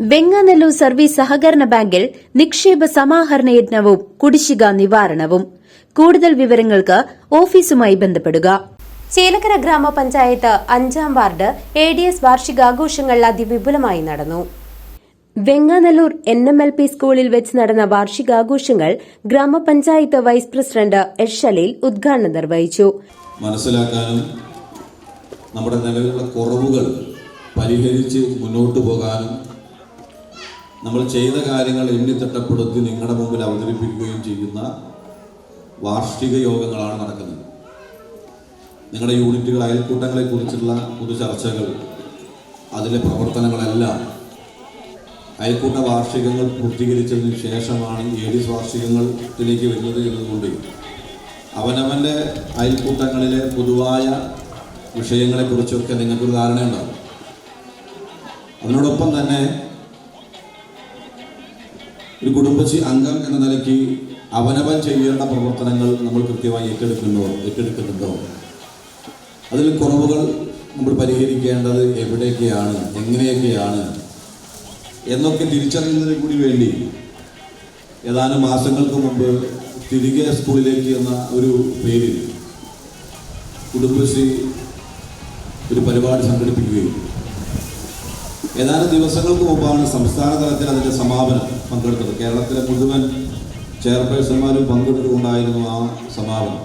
Venganallur service സഹകരണ ബാങ്കിൽ നിക്ഷേപ സമാഹരണ യജ്ഞവും കുടിശ്ശിക നിവാരണവും. കൂടുതൽ വിവരങ്ങൾക്ക് ഓഫീസുമായി ബന്ധപ്പെടുക. ചേലക്കര ഗ്രാമപഞ്ചായത്ത് അഞ്ചാം വാർഡ് എ ഡി എസ് വാർഷികാഘോഷങ്ങൾ അതിവിപുലമായി നടന്നു. Venganallur N M L P സ്കൂളിൽ വെച്ച് നടന്ന വാർഷികാഘോഷങ്ങൾ ഗ്രാമപഞ്ചായത്ത് വൈസ് പ്രസിഡന്റ് എസ് ഷലീൽ ഉദ്ഘാടനം നിർവഹിച്ചു. മനസ്സിലാക്കാനും നമ്മുടെ നിലവിലുള്ള കുറവുകൾ പരിഹരിച്ച് മുന്നോട്ട് പോകാനും നമ്മൾ ചെയ്ത കാര്യങ്ങൾ എണ്ണിത്തിട്ടപ്പെടുത്തി നിങ്ങളുടെ മുമ്പിൽ അവതരിപ്പിക്കുകയും ചെയ്യുന്ന വാർഷിക യോഗങ്ങളാണ് നടക്കുന്നത്. നിങ്ങളുടെ യൂണിറ്റുകൾ അയൽക്കൂട്ടങ്ങളെ കുറിച്ചുള്ള പൊതു ചർച്ചകൾ അതിലെ പ്രവർത്തനങ്ങളെല്ലാം അയൽക്കൂട്ട വാർഷികങ്ങൾ പൂർത്തീകരിച്ചതിന് ശേഷമാണ് ഏഡിസ് വാർഷികങ്ങളിലേക്ക് വരുന്നത് എന്നതുകൊണ്ട് അവനവന്റെ അയൽക്കൂട്ടങ്ങളിലെ പൊതുവായ വിഷയങ്ങളെക്കുറിച്ചൊക്കെ നിങ്ങൾക്കൊരു ധാരണയുണ്ടാകും. അതിനോടൊപ്പം തന്നെ ഒരു കുടുംബശ്രീ അംഗം എന്ന നിലയ്ക്ക് അവനവൻ ചെയ്യേണ്ട പ്രവർത്തനങ്ങൾ നമ്മൾ കൃത്യമായി ഏറ്റെടുക്കുന്നുണ്ടോ? ഏറ്റെടുക്കുന്നുണ്ടോ അതിൽ കുറവുകൾ നമ്മൾ പരിഹരിക്കേണ്ടത് എവിടെയൊക്കെയാണ്? എങ്ങനെയൊക്കെയാണ്? എന്നൊക്കെ തിരിച്ചറിയുന്നതിന് കൂടി വേണ്ടി ഏതാനും മാസങ്ങൾക്ക് മുമ്പ് തിരികെ സ്കൂളിലേക്ക് എന്ന ഒരു പേരിൽ കുടുംബശ്രീ ഒരു പരിപാടി സംഘടിപ്പിക്കുകയും ഏതാനും ദിവസങ്ങൾക്ക് മുമ്പാണ് സംസ്ഥാന തലത്തിൽ അതിന്റെ സമാപനം പങ്കെടുത്തത്. കേരളത്തിലെ മുഴുവൻ ചെയർപേഴ്സന്മാരും പങ്കെടുത്തുകൊണ്ടായിരുന്നു ആ സമാപനം.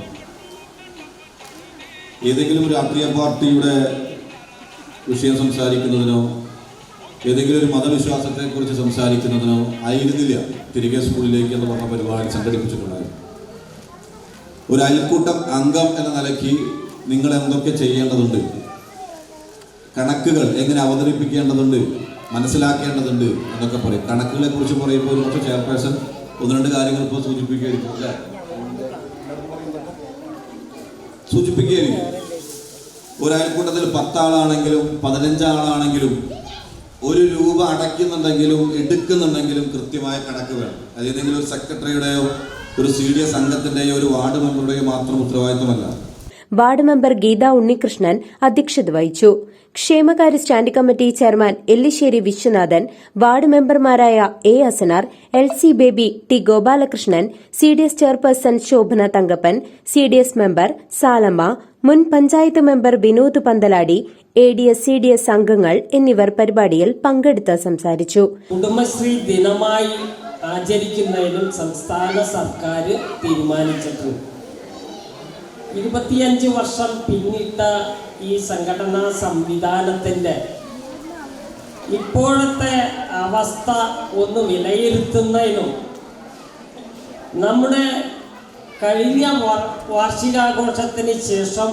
ഏതെങ്കിലും ഒരു രാഷ്ട്രീയ പാർട്ടിയുടെ വിഷയം സംസാരിക്കുന്നതിനോ ഏതെങ്കിലും ഒരു മതവിശ്വാസത്തെക്കുറിച്ച് സംസാരിക്കുന്നതിനോ ആയിരുന്നില്ല. തിരികെ സ്കൂളിലേക്ക് എന്ന് പറഞ്ഞ പരിപാടി സംഘടിപ്പിച്ചിട്ടുണ്ടായിരുന്നു ഒരു അയൽക്കൂട്ടം അംഗം എന്ന നിലയ്ക്ക് നിങ്ങൾ എന്തൊക്കെ ചെയ്യേണ്ടതുണ്ട്? കണക്കുകൾ എങ്ങനെ അവതരിപ്പിക്കേണ്ടതുണ്ട് മനസ്സിലാക്കേണ്ടതുണ്ട് എന്നൊക്കെ പറയും. കണക്കുകളെ കുറിച്ച് പറയുമ്പോൾ ഒരു പക്ഷേ ചെയർപേഴ്സൺ ഒന്ന് രണ്ട് കാര്യങ്ങൾ ഇപ്പോൾ സൂചിപ്പിക്കുകയായിരിക്കും അല്ലേ? സൂചിപ്പിക്കുകയായിരിക്കും. ഒരു അയൽക്കൂട്ടത്തിൽ പത്താളാണെങ്കിലും പതിനഞ്ചാളാണെങ്കിലും ഒരു രൂപ അടയ്ക്കുന്നുണ്ടെങ്കിലും എടുക്കുന്നുണ്ടെങ്കിലും കൃത്യമായ കണക്ക് വേണം. അത് ഏതെങ്കിലും ഒരു സെക്രട്ടറിയുടെയോ ഒരു സി ഡി എസ് അംഗത്തിന്റെയോ ഒരു വാർഡ് മെമ്പറുടെയോ മാത്രം ഉത്തരവാദിത്തമല്ല വാർഡ് മെമ്പർ ഗീത ഉണ്ണികൃഷ്ണൻ അധ്യക്ഷത വഹിച്ചു. ക്ഷേമകാര്യ standing committee chairman Ellissery Viswanathan ward മെമ്പർമാരായ A Asanar L C Baby T Gopalakrishnan C D S chairperson Shobhana Thankappan C D S member Salamma മുൻ panchayat member Vinod Panthaladi A D S C D S അംഗങ്ങൾ എന്നിവർ പരിപാടിയിൽ പങ്കെടുത്ത് സംസാരിച്ചു. കുടുംബശ്രീ ദിനമായി ആചരിക്കുന്നതിനും സംസ്ഥാന സർക്കാർ തീരുമാനിച്ചിട്ടുണ്ട്. ഇരുപത്തിയഞ്ച് വർഷം പിന്നിട്ട ഈ സംഘടനാ സംവിധാനത്തിന്റെ ഇപ്പോഴത്തെ അവസ്ഥ ഒന്ന് വിലയിരുത്തുന്നതിനും നമ്മുടെ കഴിഞ്ഞ വാർഷികാഘോഷത്തിന് ശേഷം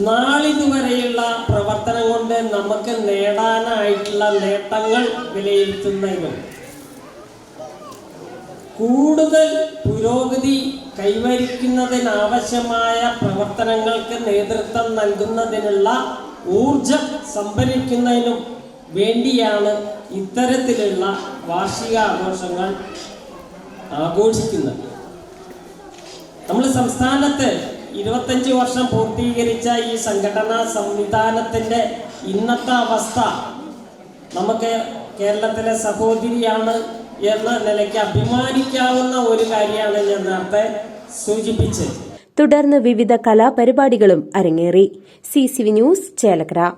നാളിതുവരെയുള്ള പ്രവർത്തനം കൊണ്ട് നമുക്ക് നേടാനായിട്ടുള്ള നേട്ടങ്ങൾ വിലയിരുത്തുന്നതിനും കൂടുതൽ പുരോഗതി കൈവരിക്കുന്നതിനാവശ്യമായ പ്രവർത്തനങ്ങൾക്ക് നേതൃത്വം നൽകുന്നതിനുള്ള ഊർജം സംഭരിക്കുന്നതിനും വേണ്ടിയാണ് ഇത്തരത്തിലുള്ള വാർഷിക ആഘോഷങ്ങൾ ആഘോഷിക്കുന്നത്. നമ്മൾ സംസ്ഥാനത്ത് ഇരുപത്തഞ്ച് വർഷം പൂർത്തീകരിച്ച ഈ സംഘടനാ സംവിധാനത്തിന്റെ ഇന്നത്തെ അവസ്ഥ നമുക്ക് കേരളത്തിലെ സഹോദരിയാണ് എന്ന നിലയ്ക്ക് അഭിമാനിക്കാവുന്ന ഒരു കാര്യമാണ് ഞാൻ നേരത്തെ സൂചിപ്പിച്ചത്. തുടർന്ന് വിവിധ കലാപരിപാടികളും അരങ്ങേറി. C C V news Chelakkara.